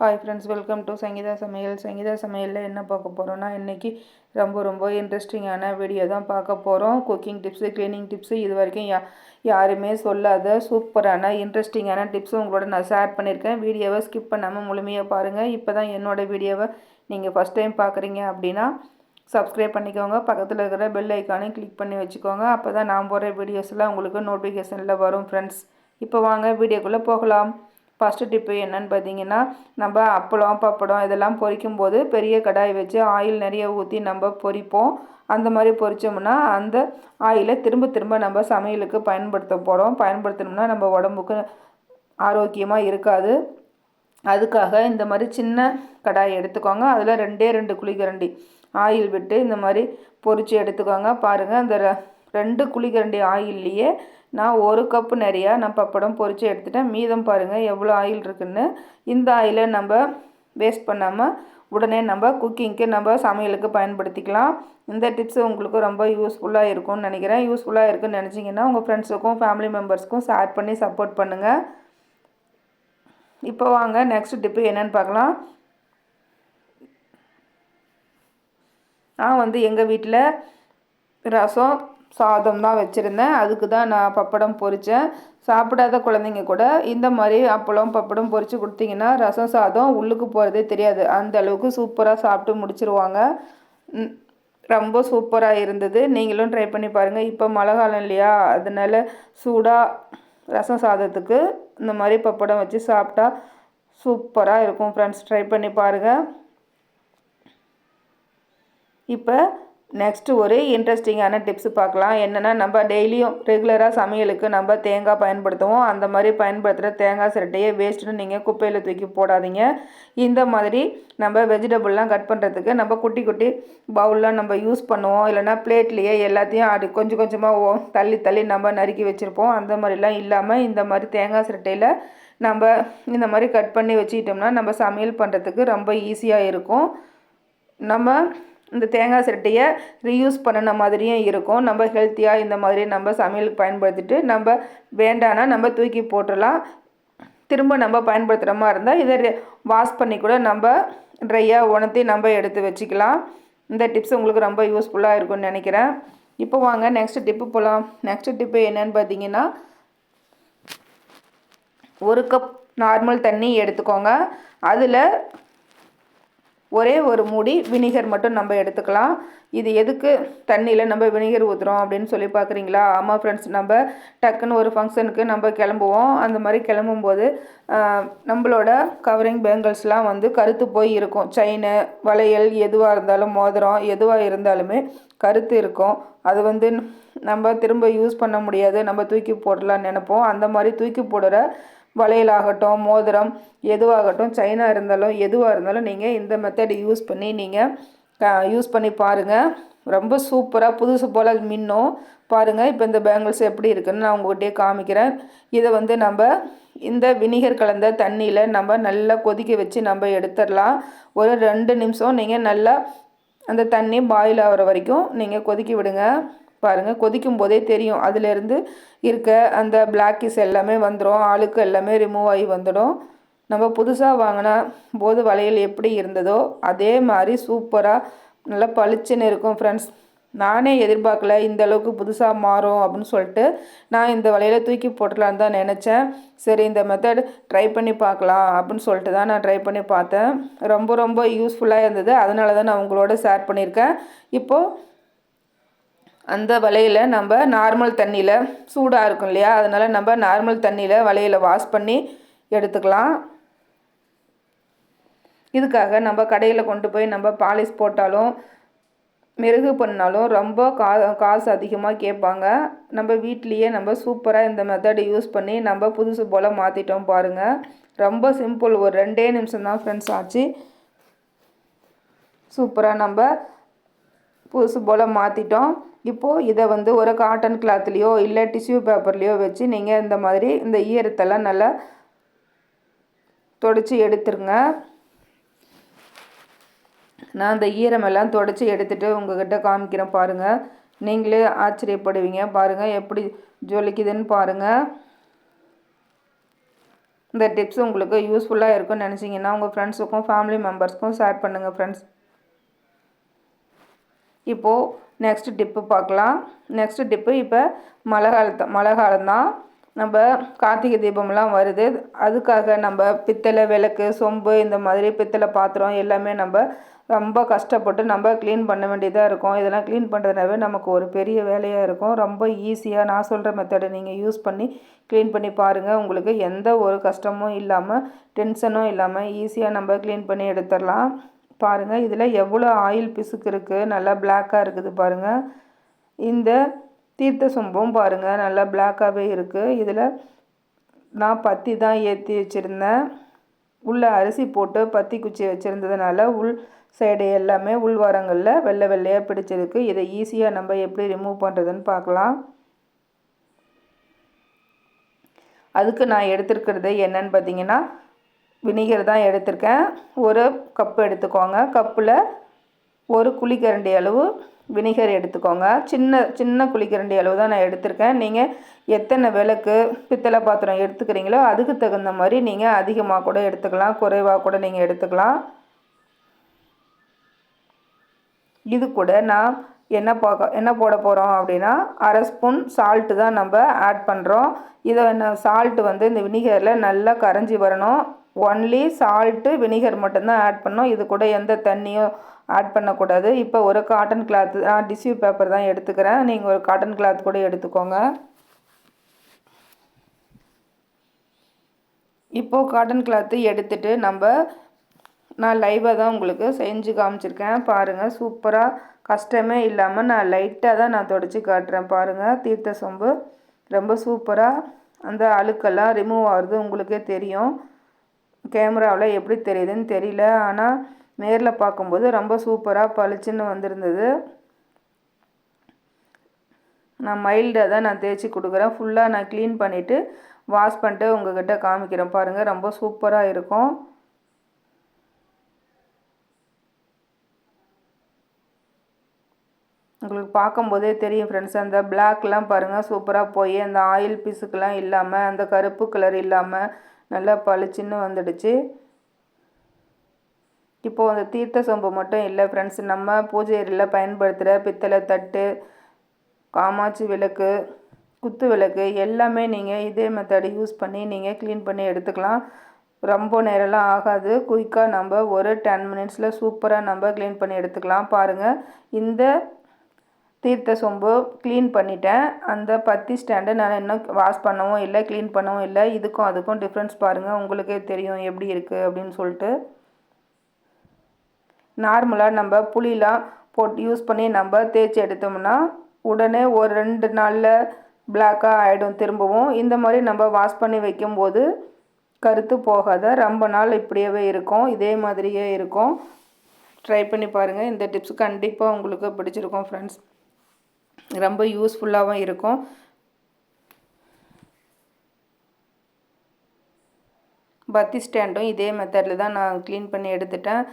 Hi friends welcome to Sangeetha சமையல் சங்கீதா சமையலில் என்ன பார்க்க போகிறோன்னா இன்றைக்கி ரொம்ப ரொம்ப இன்ட்ரெஸ்டிங்கான வீடியோ தான் பார்க்க போகிறோம் குக்கிங் டிப்ஸு க்ளீனிங் டிப்ஸு இது வரைக்கும் யா யாருமே சொல்லாத சூப்பரான இன்ட்ரெஸ்டிங்கான டிப்ஸும் உங்களோட நான் ஷேர் பண்ணியிருக்கேன். வீடியோவை ஸ்கிப் பண்ணாமல் முழுமையாக பாருங்கள் இப்போ தான் என்னோடய வீடியோவை நீங்கள் ஃபஸ்ட் டைம் பார்க்குறீங்க அப்படின்னா சப்ஸ்கிரைப் பண்ணிக்கோங்க. பக்கத்தில் இருக்கிற பெல் ஐக்கானையும் கிளிக் பண்ணி வச்சுக்கோங்க. அப்போ தான் நான் போடுற வீடியோஸ்லாம் உங்களுக்கு நோட்டிஃபிகேஷனில் வரும் ஃப்ரெண்ட்ஸ் இப்போ வாங்க வீடியோக்குள்ளே போகலாம். ஃபஸ்ட்டு டிப்பு என்னன்னு பார்த்தீங்கன்னா நம்ம அப்பளம் பப்படம் இதெல்லாம் பொரிக்கும் போது பெரிய கடாய் வச்சு ஆயில் நிறைய ஊற்றி நம்ம பொரிப்போம். அந்த மாதிரி பொரித்தோம்னா அந்த ஆயிலை திரும்ப திரும்ப நம்ம சமையலுக்கு பயன்படுத்த போகிறோம் பயன்படுத்தணும்னா நம்ம உடம்புக்கு ஆரோக்கியமாக இருக்காது. அதுக்காக இந்த மாதிரி சின்ன கடாய் எடுத்துக்கோங்க. அதில் ரெண்டே ரெண்டு குழிக்கரண்டி ஆயில் விட்டு இந்த மாதிரி பொரித்து எடுத்துக்கோங்க. பாருங்கள் அந்த ரெண்டு குழிக்கரண்டி ஆயில்லையே நான் ஒரு கப்பு நிறையா நான் பப்படம் பொறிச்சு எடுத்துட்டேன். மீதம் பாருங்கள் எவ்வளோ ஆயில் இருக்குன்னு. இந்த ஆயிலை நம்ம வேஸ்ட் பண்ணாமல் உடனே நம்ம குக்கிங்க்கு நம்ம சமையலுக்கு பயன்படுத்திக்கலாம். இந்த டிப்ஸ் உங்களுக்கு ரொம்ப யூஸ்ஃபுல்லாக இருக்கும்னு நினைக்கிறேன். யூஸ்ஃபுல்லாக இருக்குன்னு நினச்சிங்கன்னா உங்கள் ஃப்ரெண்ட்ஸுக்கும் ஃபேமிலி மெம்பர்ஸ்க்கும் ஷேர் பண்ணி சப்போர்ட் பண்ணுங்கள் இப்போ வாங்க நெக்ஸ்ட் டிப்பு என்னென்னு பார்க்கலாம். நான் வந்து எங்கள் வீட்டில் ரசம் சாதம் தான் வச்சுருந்தேன். அதுக்கு தான் நான் பப்படம் பொரித்தேன் சாப்பிடாத குழந்தைங்க கூட இந்த மாதிரி அப்பளம் பப்படம் பொரித்து கொடுத்தீங்கன்னா ரசம் சாதம் உள்ளுக்கு போகிறதே தெரியாது. அந்த அளவுக்கு சூப்பராக சாப்பிட்டு முடிச்சிருவாங்க. ரொம்ப சூப்பராக இருந்தது. நீங்களும் ட்ரை பண்ணி பாருங்கள் இப்போ மழை காலம் இல்லையா? அதனால் சூடாக ரசம் சாதத்துக்கு இந்த மாதிரி பப்படம் வச்சு சாப்பிட்டா சூப்பராக இருக்கும் ஃப்ரெண்ட்ஸ் ட்ரை பண்ணி பாருங்கள் இப்போ நெக்ஸ்ட்டு ஒரு இன்ட்ரெஸ்டிங்கான டிப்ஸ் பார்க்கலாம். என்னென்னா நம்ம டெய்லியும் ரெகுலராக சமையலுக்கு நம்ம தேங்காய் பயன்படுத்துவோம். அந்த மாதிரி பயன்படுத்துகிற தேங்காய் சிரட்டையை வேஸ்ட்டுன்னு நீங்கள் குப்பையில் தூக்கி போடாதீங்க. இந்த மாதிரி நம்ம வெஜிடபிள்லாம் கட் பண்ணுறதுக்கு நம்ம குட்டி குட்டி பவுல்லாம் நம்ம யூஸ் பண்ணுவோம். இல்லைனா பிளேட்லேயே எல்லாத்தையும் அடி கொஞ்சம் கொஞ்சமாக தள்ளி தள்ளி நம்ம நறுக்கி வச்சுருப்போம். அந்த மாதிரிலாம் இல்லாமல் இந்த மாதிரி தேங்காய் சிரட்டையில் நம்ம இந்த மாதிரி கட் பண்ணி வச்சுக்கிட்டோம்னா நம்ம சமையல் பண்ணுறதுக்கு ரொம்ப ஈஸியாக இருக்கும். நம்ம இந்த தேங்காய் சிரட்டையை ரீயூஸ் பண்ணின மாதிரியும் இருக்கும். நம்ம ஹெல்த்தியாக இந்த மாதிரி நம்ம சமையலுக்கு பயன்படுத்திட்டு நம்ம வேண்டானா நம்ம தூக்கி போட்டுடலாம். திரும்ப நம்ம பயன்படுத்துகிற மாதிரி இருந்தால் இதை வாஷ் பண்ணி கூட நம்ம ட்ரையாக உணர்த்தி நம்ம எடுத்து வச்சுக்கலாம். இந்த டிப்ஸ் உங்களுக்கு ரொம்ப யூஸ்ஃபுல்லாக இருக்கும்னு நினைக்கிறேன். இப்போ வாங்க நெக்ஸ்ட் டிப்பு போகலாம் நெக்ஸ்ட் டிப்பு என்னன்னு பார்த்தீங்கன்னா ஒரு கப் நார்மல் தண்ணி எடுத்துக்கோங்க. அதில் ஒரே ஒரு மூடி வினிகர் மட்டும் நம்ம எடுத்துக்கலாம். இது எதுக்கு? தண்ணியில் நம்ம வினிகர் ஊற்றுறோம் அப்படின்னு சொல்லி பார்க்குறீங்களா ஆமாம் ஃப்ரெண்ட்ஸ் நம்ம டக்குன்னு ஒரு ஃபங்க்ஷனுக்கு நம்ம கிளம்புவோம். அந்த மாதிரி கிளம்பும்போது நம்மளோட கவரிங் பேங்கிள்ஸ்லாம் வந்து கருத்து போய் இருக்கும். செயின் வளையல் எதுவாக இருந்தாலும் மோதிரம் எதுவாக இருந்தாலுமே கருத்து இருக்கும். அது வந்து நம்ம திரும்ப யூஸ் பண்ண முடியாது. நம்ம தூக்கி போடலான்னு நினைப்போம். அந்த மாதிரி தூக்கி போடுற வளையலாகட்டும் மோதிரம் எதுவாகட்டும் சைனா இருந்தாலும் எதுவாக இருந்தாலும் நீங்கள் இந்த மெத்தட் யூஸ் பண்ணி நீங்கள் யூஸ் பண்ணி பாருங்கள் ரொம்ப சூப்பராக புதுசு போல் மின்னும். பாருங்கள் இப்போ இந்த பேங்கிள்ஸ் எப்படி இருக்குன்னு நான் உங்கள்கிட்டயே காமிக்கிறேன். இதை வந்து நம்ம இந்த வினிகர் கலந்த தண்ணியில் நம்ம நல்லா கொதிக்க வச்சு நம்ம எடுத்துடலாம். ஒரு ரெண்டு நிமிஷம் நீங்கள் நல்லா அந்த தண்ணி பாயில் ஆகிற வரைக்கும் நீங்கள் கொதிக்க விடுங்க. பாருங்கள் கொதிக்கும் போதே தெரியும். அதிலேருந்து இருக்க அந்த பிளாக்கிஸ் எல்லாமே வந்துடும் ஆளுக்கு எல்லாமே ரிமூவ் ஆகி வந்துடும். நம்ம புதுசாக வாங்கின போது வளையல் எப்படி இருந்ததோ அதே மாதிரி சூப்பராக நல்லா பளிச்சுன்னு இருக்கும் ஃப்ரெண்ட்ஸ் நானே எதிர்பார்க்கல இந்த அளவுக்கு புதுசாக மாறும் அப்படின்னு சொல்லிட்டு நான் இந்த வலையில தூக்கி போட்டுடலான்னு தான் நினச்சேன். சரி இந்த மெத்தட் ட்ரை பண்ணி பார்க்கலாம் அப்படின்னு சொல்லிட்டு தான் நான் ட்ரை பண்ணி பார்த்தேன். ரொம்ப ரொம்ப யூஸ்ஃபுல்லாக இருந்தது. அதனால தான் நான் உங்களோட ஷேர் பண்ணியிருக்கேன். இப்போது அந்த வலையில் நம்ம நார்மல் தண்ணியில் சூடாக இருக்கும் இல்லையா? அதனால் நம்ம நார்மல் தண்ணியில் வலையில் வாஷ் பண்ணி எடுத்துக்கலாம். இதுக்காக நம்ம கடையில் கொண்டு போய் நம்ம பாலிஷ் போட்டாலும் மெருகு பண்ணாலும் ரொம்ப கா காசு அதிகமாக கேட்பாங்க. நம்ம வீட்லேயே நம்ம சூப்பராக இந்த மெத்தடை யூஸ் பண்ணி நம்ம புதுசு போல் மாற்றிட்டோம் பாருங்கள் ரொம்ப சிம்பிள் ஒரு ரெண்டே நிமிஷம் தான் ஃப்ரெண்ட்ஸ் ஆச்சு. சூப்பராக நம்ம புதுசு போல் மாற்றிட்டோம் இப்போது இதை வந்து ஒரு காட்டன் கிளாத்லேயோ இல்லை டிஷ்யூ பேப்பர்லேயோ வச்சு நீங்கள் இந்த மாதிரி இந்த ஈரத்தெல்லாம் நல்லா தொடச்சி எடுத்துருங்க. நான் அந்த ஈரமெல்லாம் தொடச்சி எடுத்துகிட்டு உங்கள்கிட்ட காமிக்கிறேன் பாருங்கள் நீங்களே ஆச்சரியப்படுவீங்க. பாருங்கள் எப்படி ஜொலிக்குதுன்னு பாருங்கள் இந்த டிப்ஸ் உங்களுக்கு யூஸ்ஃபுல்லாக இருக்கும்னு நினச்சிங்கன்னா உங்கள் ஃப்ரெண்ட்ஸுக்கும் ஃபேமிலி மெம்பர்ஸ்க்கும் ஷேர் பண்ணுங்கள் ஃப்ரெண்ட்ஸ் இப்போது நெக்ஸ்ட் டிப்பு பார்க்கலாம். நெக்ஸ்ட் டிப்பு இப்போ மழை காலத்து மழை காலம்தான். நம்ம கார்த்திகை தீபம்லாம் வருது. அதுக்காக நம்ம பித்தளை விளக்கு சொம்பு இந்த மாதிரி பித்தளை பாத்திரம் எல்லாமே நம்ம ரொம்ப கஷ்டப்பட்டு நம்ம க்ளீன் பண்ண வேண்டியதாக இருக்கும். இதெல்லாம் க்ளீன் பண்ணுறதுனாவே நமக்கு ஒரு பெரிய வேலையாக இருக்கும். ரொம்ப ஈஸியாக நான் சொல்கிற மெத்தடை நீங்கள் யூஸ் பண்ணி க்ளீன் பண்ணி பாருங்கள் உங்களுக்கு எந்த ஒரு கஷ்டமும் இல்லாமல் டென்ஷனும் இல்லாமல் ஈஸியாக நம்ம க்ளீன் பண்ணி எடுத்துடலாம் பாருங்கள் இதில் எவ்வளோ ஆயில் பிசுக்கு இருக்குது நல்லா பிளாக்காக இருக்குது பாருங்கள் இந்த தீர்த்த சொம்பும் பாருங்கள் நல்லா பிளாக்காகவே இருக்குது இதில் நான் பத்தி தான் ஏற்றி வச்சுருந்தேன். உள்ளே அரிசி போட்டு பத்தி குச்சி வச்சுருந்ததுனால உள் சைடு எல்லாமே உள்வாரங்களில் வெள்ளை வெள்ளையாக பிடிச்சிருக்கு. இதை ஈஸியாக நம்ம எப்படி ரிமூவ் பண்ணுறதுன்னு பார்க்கலாம். அதுக்கு நான் எடுத்துருக்கிறது என்னன்னு பார்த்தீங்கன்னா வினிகர் தான் எடுத்திருக்கேன். ஒரு கப்பு எடுத்துக்கோங்க. கப்பில் ஒரு குழிக்கரண்டி அளவு வினிகர் எடுத்துக்கோங்க. சின்ன சின்ன குழிக்கரண்டி அளவு தான் நான் எடுத்திருக்கேன். நீங்கள் எத்தனை விளக்கு பித்தளை பாத்திரம் எடுத்துக்கிறீங்களோ அதுக்கு தகுந்த மாதிரி நீங்கள் அதிகமாக கூட எடுத்துக்கலாம். குறைவாக கூட நீங்கள் எடுத்துக்கலாம். இது கூட நான் என்ன பார்க்க என்ன போட போகிறோம் அப்படின்னா அரை ஸ்பூன் சால்ட்டு தான் நம்ம ஆட் பண்ணுறோம் இதை என்ன சால்ட்டு வந்து இந்த வினிகரில் நல்லா கரைஞ்சி வரணும். ஒன்லி சால்ட்டு வினிகர் மட்டும்தான் ஆட் பண்ணோம் இது கூட எந்த தண்ணியும் ஆட் பண்ணக்கூடாது. இப்போ ஒரு காட்டன் கிளாத் நான் டிஷ்யூ பேப்பர் தான் எடுத்துக்கிறேன். நீங்கள் ஒரு காட்டன் கிளாத் கூட எடுத்துக்கோங்க. இப்போது காட்டன் கிளாத்து எடுத்துகிட்டு நம்ம நான் லைவாக தான் உங்களுக்கு செஞ்சு காமிச்சிருக்கேன். பாருங்கள் சூப்பராக கஷ்டமே இல்லாமல் நான் லைட்டாக தான் நான் தொடச்சி காட்டுறேன். பாருங்கள் தீர்த்த சொம்பு. ரொம்ப சூப்பராக அந்த அழுக்கெல்லாம் ரிமூவ் ஆகுறது உங்களுக்கே தெரியும். கேமராவில் எப்படி தெரியுதுன்னு தெரியல. ஆனால் நேரில் பார்க்கும்போது ரொம்ப சூப்பராக பளிச்சுன்னு வந்திருந்தது. நான் மைல்டாக தான் நான் தேய்ச்சி கொடுக்குறேன். ஃபுல்லாக நான் க்ளீன் பண்ணிவிட்டு வாஷ் பண்ணிட்டு உங்கள்கிட்ட காமிக்கிறேன். பாருங்கள் ரொம்ப சூப்பராக இருக்கும். உங்களுக்கு பார்க்கும்போதே தெரியும் ஃப்ரெண்ட்ஸ் அந்த பிளாக்லாம் பாருங்கள் சூப்பராக போய் அந்த ஆயில் பீஸுக்கெலாம் இல்லாமல் அந்த கருப்பு கலர் இல்லாமல் நல்லா பளிச்சுன்னு வந்துடுச்சு. இப்போது அந்த தீர்த்த சொம்பு மட்டும் இல்லை ஃப்ரெண்ட்ஸ் நம்ம பூஜை பயன்படுத்துகிற பித்தளை தட்டு காமாட்சி விளக்கு குத்து விளக்கு எல்லாமே நீங்கள் இதே மெத்தடு யூஸ் பண்ணி நீங்கள் க்ளீன் பண்ணி எடுத்துக்கலாம். ரொம்ப நேரம்லாம் ஆகாது. குயிக்காக நம்ம ஒரு டென் மினிட்ஸில் சூப்பராக நம்ம க்ளீன் பண்ணி எடுத்துக்கலாம். பாருங்கள் இந்த தீர்த்த சொம்பு க்ளீன் பண்ணிட்டேன். அந்த பத்தி ஸ்டாண்டை நான் இன்னும் வாஷ் பண்ணவும் இல்லை க்ளீன் பண்ணவும் இல்லை. இதுக்கும் அதுக்கும் டிஃப்ரென்ஸ் பாருங்கள் உங்களுக்கே தெரியும் எப்படி இருக்குது அப்படின்னு சொல்லிட்டு. நார்மலாக நம்ம புளிலாம் போட்டு யூஸ் பண்ணி நம்ம தேய்ச்சி எடுத்தோம்னா உடனே ஒரு ரெண்டு நாளில் பிளாக்காக ஆகிடும் திரும்பவும். இந்த மாதிரி நம்ம வாஷ் பண்ணி வைக்கும்போது கருத்து போகாத ரொம்ப நாள் இப்படியே இருக்கும். இதே மாதிரியே இருக்கும். ட்ரை பண்ணி பாருங்கள் இந்த டிப்ஸ் கண்டிப்பாக உங்களுக்கு பிடிச்சிருக்கும் ஃப்ரெண்ட்ஸ் ரொம்ப யூஸ்ஃபுல்லாகவும் இருக்கும். பத்தி ஸ்டாண்டும் இதே மெத்தடில் தான் நான் க்ளீன் பண்ணி எடுத்துட்டேன்.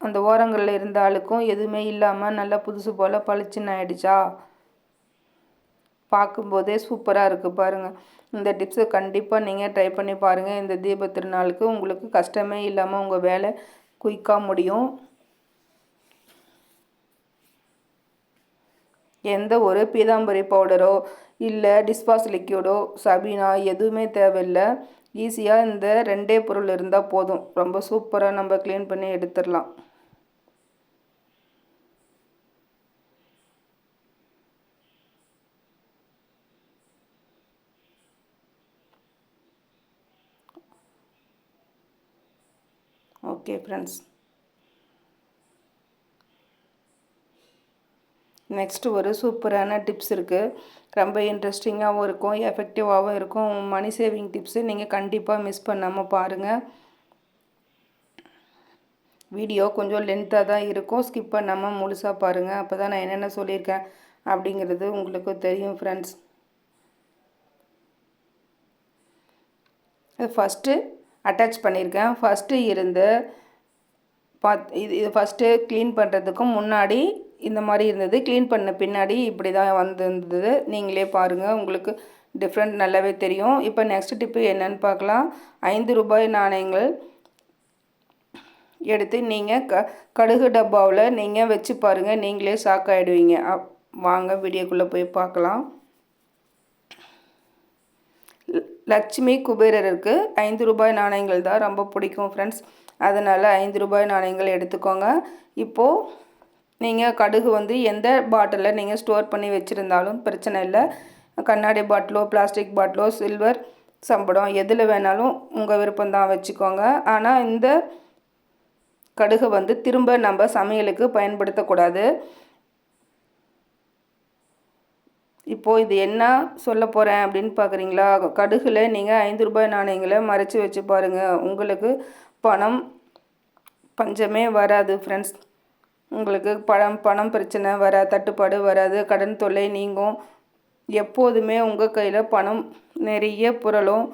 அந்த ஓரங்களில் இருந்த ஆளுக்கும் எதுவுமே இல்லாமல் நல்லா புதுசு போல் பளிச்சுன்னு ஆயிடுச்சா? பார்க்கும்போதே சூப்பராக இருக்குது பாருங்கள் இந்த டிப்ஸை கண்டிப்பாக நீங்கள் ட்ரை பண்ணி பாருங்கள் இந்த தீப திருநாளுக்கு உங்களுக்கு கஷ்டமே இல்லாமல் உங்கள் வேலை குயிக்காக முடியும். எந்த ஒரு பீதாம்பரி பவுடரோ இல்லை டிஸ்பாஸ் லிக்யூடோ சபீனா எதுவுமே தேவையில்லை. ஈஸியாக இந்த ரெண்டே பொருள் இருந்தால் போதும். ரொம்ப சூப்பராக நம்ம க்ளீன் பண்ணி எடுத்துடலாம். ஓகே ஃப்ரெண்ட்ஸ் நெக்ஸ்ட்டு ஒரு சூப்பரான டிப்ஸ் இருக்குது ரொம்ப இன்ட்ரெஸ்டிங்காகவும் இருக்கும் எஃபெக்டிவாகவும் இருக்கும். மணி சேவிங் டிப்ஸு நீங்கள் கண்டிப்பாக மிஸ் பண்ணாமல் பாருங்கள் வீடியோ கொஞ்சம் லென்த்தாக தான் இருக்கும். ஸ்கிப் பண்ணாமல் முழுசாக பாருங்கள் அப்போ தான் நான் என்னென்ன சொல்லியிருக்கேன் அப்படிங்கிறது உங்களுக்கு தெரியும் ஃப்ரெண்ட்ஸ் ஃபஸ்ட்டு அட்டாச் பண்ணியிருக்கேன். ஃபஸ்ட்டு இருந்து பாத் இது இது ஃபஸ்ட்டு க்ளீன் பண்ணுறதுக்கும் முன்னாடி இந்த மாதிரி இருந்தது. க்ளீன் பண்ண பின்னாடி இப்படி தான் வந்திருந்தது. நீங்களே பாருங்கள் உங்களுக்கு டிஃப்ரெண்ட் நல்லாவே தெரியும். இப்போ நெக்ஸ்ட் டிப்பு என்னன்னு பார்க்கலாம். ஐந்து ரூபாய் நாணயங்கள் எடுத்து நீங்கள் க கடுகு டப்பாவில் நீங்கள் வச்சு பாருங்கள் நீங்களே ஷாக் ஆகிடுவீங்க வாங்க வீடியோக்குள்ளே போய் பார்க்கலாம். லட்சுமி குபேரருக்கு ஐந்து ரூபாய் நாணயங்கள் தான் ரொம்ப பிடிக்கும் ஃப்ரெண்ட்ஸ் அதனால் ஐந்து ரூபாய் நாணயங்கள் எடுத்துக்கோங்க. இப்போது நீங்கள் கடுகு வந்து எந்த பாட்டிலில் நீங்கள் ஸ்டோர் பண்ணி வச்சுருந்தாலும் பிரச்சனை இல்லை. கண்ணாடி பாட்டிலோ பிளாஸ்டிக் பாட்டிலோ சில்வர் சம்படம் எதில் வேணாலும் உங்கள் விருப்பம் தான் வச்சுக்கோங்க. ஆனால் இந்த கடுகை வந்து திரும்ப நம்ம சமையலுக்கு பயன்படுத்தக்கூடாது இப்போது இது என்ன சொல்ல போகிறேன் அப்படின்னு பார்க்குறீங்களா கடுகில் நீங்கள் ஐந்து ரூபாய் நாணயங்களை மறைச்சி வச்சு பாருங்கள் உங்களுக்கு பணம் பஞ்சமே வராது ஃப்ரெண்ட்ஸ் உங்களுக்கு பணம் பணம் பிரச்சனை வர தட்டுப்பாடு வராது கடன் தொல்லை நீங்கும். எப்போதுமே உங்கள் கையில் பணம் நிறைய புரளும்.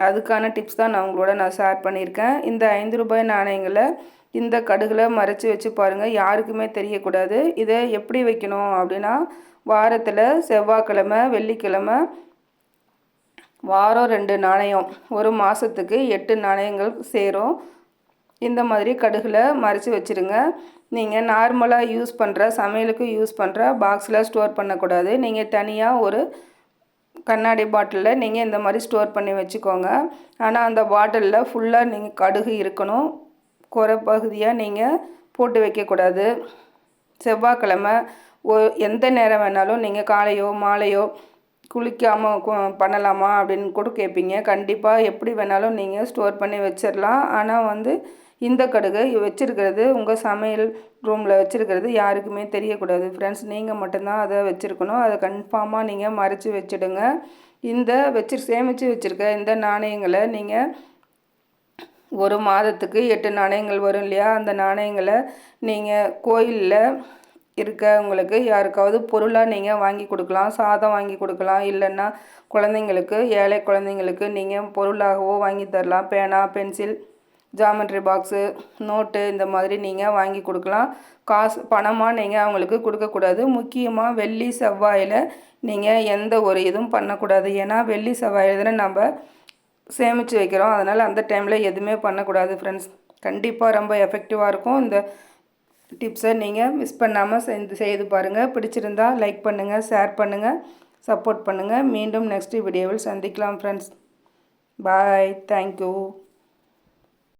அதுக்கான டிப்ஸ் தான் நான் உங்களோட நான் ஷேர் பண்ணியிருக்கேன். இந்த ஐந்து ரூபாய் நாணயங்களை இந்த கடுகில் மறைச்சி வச்சு பாருங்கள் யாருக்குமே தெரியக்கூடாது. இதை எப்படி வைக்கணும் அப்படின்னா வாரத்தில் செவ்வாய்க்கிழமை வெள்ளிக்கிழமை வாரம் ரெண்டு நாணயம். ஒரு மாதத்துக்கு எட்டு நாணயங்கள் சேரும். இந்த மாதிரி கடுகில் மறைச்சி வச்சுருங்க. நீங்கள் நார்மலாக யூஸ் பண்ணுற சமையலுக்கு யூஸ் பண்ணுற பாக்ஸில் ஸ்டோர் பண்ணக்கூடாது. நீங்கள் தனியாக ஒரு கண்ணாடி பாட்டிலில் நீங்கள் இந்த மாதிரி ஸ்டோர் பண்ணி வச்சுக்கோங்க. ஆனால் அந்த பாட்டிலில் ஃபுல்லாக நீங்கள் கடுகு இருக்கணும். குறை பகுதியாக நீங்கள் போட்டு வைக்கக்கூடாது. செவ்வாய்க்கிழமை ஓ எந்த நேரம் வேணாலும் நீங்கள் காலையோ மாலையோ குளிக்காமல் பண்ணலாமா அப்படின்னு கூட கேட்பீங்க கண்டிப்பாக எப்படி வேணாலும் நீங்கள் ஸ்டோர் பண்ணி வச்சிடலாம் ஆனால் வந்து இந்த கடுகை வச்சுருக்கிறது உங்கள் சமையல் ரூமில் வச்சுருக்கிறது யாருக்குமே தெரியக்கூடாது. ஃப்ரெண்ட்ஸ் நீங்கள் மட்டும்தான் அதை வச்சுருக்கணும். அதை கன்ஃபார்மாக நீங்கள் மறைச்சி வச்சுடுங்க. இந்த வச்சு சேமித்து வச்சுருக்க இந்த நாணயங்களை நீங்கள் ஒரு மாதத்துக்கு எட்டு நாணயங்கள் வரும் இல்லையா? அந்த நாணயங்களை நீங்கள் கோயிலில் இருக்க உங்களுக்கு யாருக்காவது பொருளாக நீங்கள் வாங்கி கொடுக்கலாம் சாதம் வாங்கி கொடுக்கலாம் இல்லைன்னா குழந்தைங்களுக்கு ஏழை குழந்தைங்களுக்கு நீங்கள் பொருளாகவோ வாங்கி தரலாம். பேனா பென்சில் ஜாமெண்ட்ரி பாக்ஸு நோட்டு இந்த மாதிரி நீங்கள் வாங்கி கொடுக்கலாம். காசு பணமாக நீங்கள் அவங்களுக்கு கொடுக்கக்கூடாது முக்கியமாக வெள்ளி செவ்வாயில் நீங்கள் எந்த ஒரு இதுவும் பண்ணக்கூடாது. ஏன்னா வெள்ளி செவ்வாயில் நம்ம சேமித்து வைக்கிறோம். அதனால் அந்த டைமில் எதுவுமே பண்ணக்கூடாது ஃப்ரெண்ட்ஸ் கண்டிப்பாக ரொம்ப எஃபெக்டிவாக இருக்கும். இந்த டிப்ஸை நீங்கள் மிஸ் பண்ணாமல் செஞ்சு செய்து பாருங்கள் பிடிச்சிருந்தா லைக் பண்ணுங்கள் ஷேர் பண்ணுங்கள் சப்போர்ட் பண்ணுங்கள் மீண்டும் நெக்ஸ்ட் வீடியோவில் சந்திக்கலாம் ஃப்ரெண்ட்ஸ் பாய் தேங்க்யூ